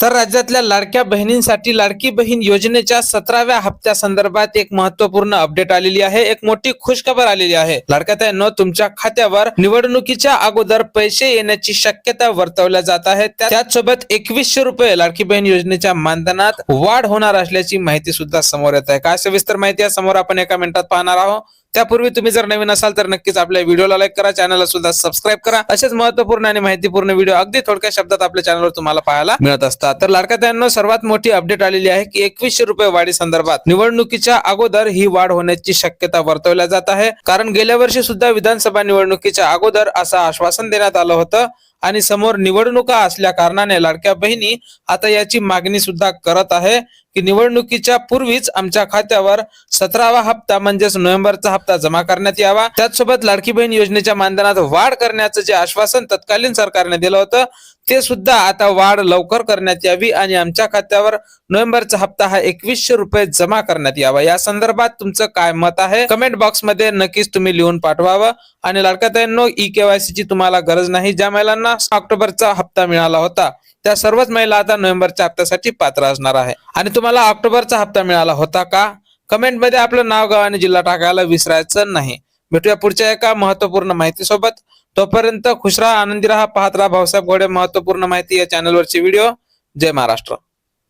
तर राज्यातल्या लाडक्या बहिणींसाठी लाडकी बहीण योजनेच्या सतराव्या हप्त्या संदर्भात एक महत्त्वपूर्ण अपडेट आलेली आहे. एक मोठी खुशखबर आलेली आहे. लाडक्याताईंनो तुमच्या खात्यावर निवडणुकीच्या अगोदर पैसे येण्याची शक्यता वर्तवल्या जात आहे. त्याचसोबत एकवीसशे रुपये लाडकी बहीण योजनेच्या मानधनात वाढ होणार असल्याची माहिती सुद्धा समोर येत आहे. काय सविस्तर माहिती आहे समोर आपण एका मिनिटात पाहणार आहोत. त्यापूर्वी तुम्ही जर नवीन असाल तर नक्कीच आपल्या व्हिडिओला लाईक करा चॅनलला सुद्धा सबस्क्राईब करा. असेच महत्त्वपूर्ण आणि माहितीपूर्ण व्हिडिओ अगदी थोडक्या शब्दात आपल्या चॅनलवर तुम्हाला पाहायला मिळत असतात. तर लाडक्यातांनो सर्वात मोठी अपडेट आलेली आहे की एकवीसशे रुपये वाढी संदर्भात निवडणुकीच्या अगोदर ही वाढ होण्याची शक्यता वर्तवल्या जात आहे. कारण गेल्या वर्षी सुद्धा विधानसभा निवडणुकीच्या अगोदर असं आश्वासन देण्यात आलं होतं. आणि समोर निवडणुका असल्या कारणाने लाडक्या बहिणी आता याची मागणी सुद्धा करत आहे की निवडणुकीच्या पूर्वीच आमच्या खात्यावर सतरावा हप्ता म्हणजेच नोव्हेंबरचा हप्ता जमा करण्यात यावा. त्याचसोबत लाडकी बहीण योजनेच्या मानधनात वाढ करण्याचं जे आश्वासन तत्कालीन सरकारने दिलं होतं ते सुद्धा आता वाढ लवकर करण्यात यावी आणि आमच्या खात्यावर नोव्हेंबरचा हप्ता हा एकवीसशे रुपये जमा करण्यात यावा. या संदर्भात तुमचं काय मत आहे? कमेंट बॉक्समध्ये नक्कीच तुम्ही लिहून पाठवावं. आणि लाडक्याताईंनो ई केवायसी ची तुम्हाला गरज नाही. ज्या महिलांना ऑक्टोबरचा हप्ता मिळाला होता त्या सर्वच महिला आता नोव्हेंबरच्या हप्त्यासाठी पात्र असणार आहे. आणि तुम्हाला ऑक्टोबरचा हप्ता मिळाला होता का? कमेंटमध्ये आपलं नाव गाव आणि जिल्हा टाकायला विसरायचं नाही. भेटूया पुढच्या एका महत्त्वपूर्ण माहिती सोबत तोपर्यंत खुश राहा आनंदी राहा पाहत राहा भाऊसाहेब घोडे महत्त्वपूर्ण माहिती या चॅनलवरचे व्हिडिओ जय महाराष्ट्र.